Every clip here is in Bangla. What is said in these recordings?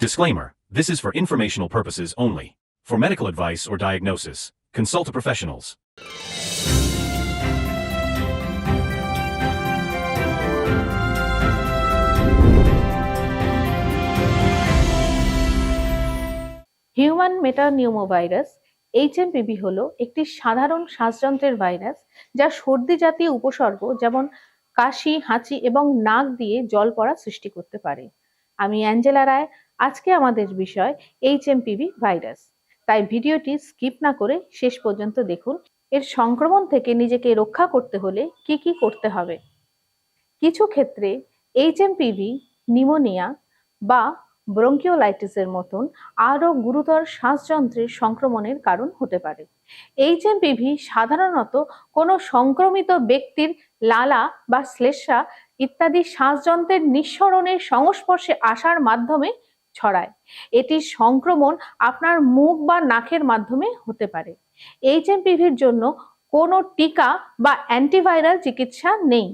Disclaimer This is for informational purposes only. For medical advice or diagnosis, consult a professionals. Human metapneumovirus HMPV হলো একটি সাধারণ শ্বাসযন্ত্রের ভাইরাস যা সর্দি জাতীয় উপসর্গ যেমন কাশি হাঁচি এবং নাক দিয়ে জল পড়া সৃষ্টি করতে পারে আমি অ্যাঞ্জেলা রায় আজকে আমাদের বিষয় এইচএমপিভি ভাইরাস তাই ভিডিওটি স্কিপ না করে শেষ পর্যন্ত দেখুন। এর সংক্রমণ থেকে নিজেকে রক্ষা করতে হলে কি কি করতে হবে? কিছু ক্ষেত্রে এইচএমপিভি নিমোনিয়া বা ব্রঙ্কিওলাইটিসের মতন আরও গুরুতর শ্বাসযন্ত্রের সংক্রমণের কারণ হতে পারে। এইচএমপিভি সাধারণত কোনো সংক্রমিত ব্যক্তির লালা বা শ্লেষ্মা ইত্যাদি শ্বাসযন্ত্রের নিঃসরণের সংস্পর্শে আসার মাধ্যমে ছড়ায়। এটির সংক্রমণ আপনার মুখ বা নাকের মাধ্যমে হতে পারে। এইচ এইচএমপিভির জন্য কোনো টিকা বা অ্যান্টিভাইরাল চিকিৎসা নেই।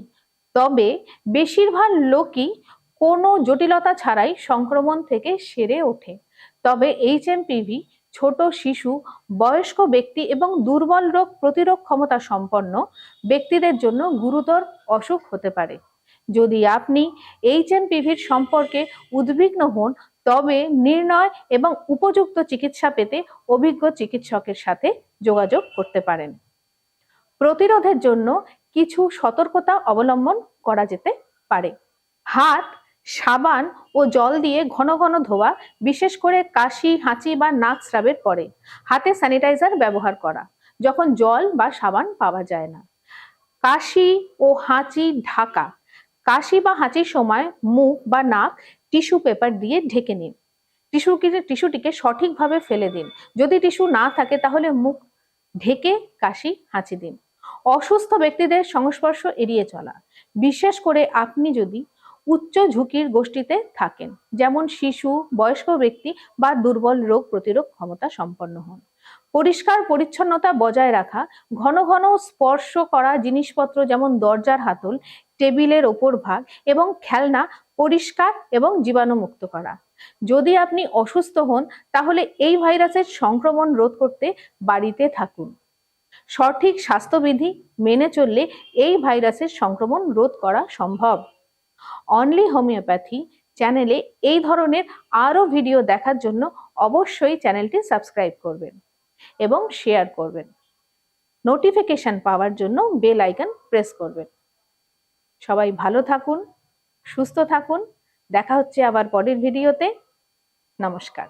তবে বেশিরভাগ লোকই কোনো জটিলতা ছাড়াই সংক্রমণ থেকে সেরে ওঠে। তবে এইচ এইচএমপিভি ছোট শিশু, বয়স্ক ব্যক্তি এবং দুর্বল রোগ প্রতিরোধ ক্ষমতা সম্পন্ন ব্যক্তিদের জন্য গুরুতর অসুখ হতে পারে। যদি আপনি এইচ এইচএমপিভির সম্পর্কে উদ্বিগ্ন হন তবে নির্ণয় এবং উপযুক্ত চিকিৎসা পেতে অভিজ্ঞ চিকিৎসকের সাথে যোগাযোগ করতে পারেন। প্রতিরোধের জন্য কিছু সতর্কতা অবলম্বন করা যেতে পারে। হাত, সাবান ও জল দিয়ে ঘন ঘন ধোয়া, বিশেষ করে কাশি, হাঁচি বা নাক স্রাবের পরে হাতে স্যানিটাইজার ব্যবহার করা, যখন জল বা সাবান পাওয়া যায় না। কাশি ও হাঁচি ঢাকা। কাশি বা হাঁচির সময় মুখ বা নাক টিস্যু পেপার দিয়ে ঢেকে নিন। টিস্যুকে টিস্যুটিকে সঠিকভাবে ফেলে দিন। যদি টিস্যু না থাকে, তাহলে মুখ ঢেকে কাশি, হাঁচি দিন। অসুস্থ ব্যক্তিদের সংস্পর্শ এড়িয়ে চলা। বিশেষ করে আপনি যদি উচ্চ ঝুঁকির গোষ্ঠীতে থাকেন, যেমন শিশু, বয়স্ক ব্যক্তি বা দুর্বল রোগ প্রতিরোধ ক্ষমতা সম্পন্ন হন। পরিষ্কার পরিচ্ছন্নতা বজায় রাখা, ঘন ঘন স্পর্শ করা জিনিসপত্র যেমন দরজার হাতল, টেবিলের ওপর ভাগ এবং খেলনা পরিষ্কার এবং জীবাণুমুক্ত করা। যদি আপনি অসুস্থ হন, তাহলে এই ভাইরাসের সংক্রমণ রোধ করতে বাড়িতে থাকুন। সঠিক স্বাস্থ্যবিধি মেনে চললে এই ভাইরাসের সংক্রমণ রোধ করা সম্ভব। অনলি হোমিওপ্যাথি চ্যানেলে এই ধরনের আরও ভিডিও দেখার জন্য অবশ্যই চ্যানেলটি সাবস্ক্রাইব করবেন। এবং শেয়ার করবেন। নোটিফিকেশন পাওয়ার জন্য বেল আইকন প্রেস করবেন। সবাই ভালো থাকুন, সুস্থ থাকুন। দেখা হচ্ছে আবার পরের ভিডিওতে নমস্কার।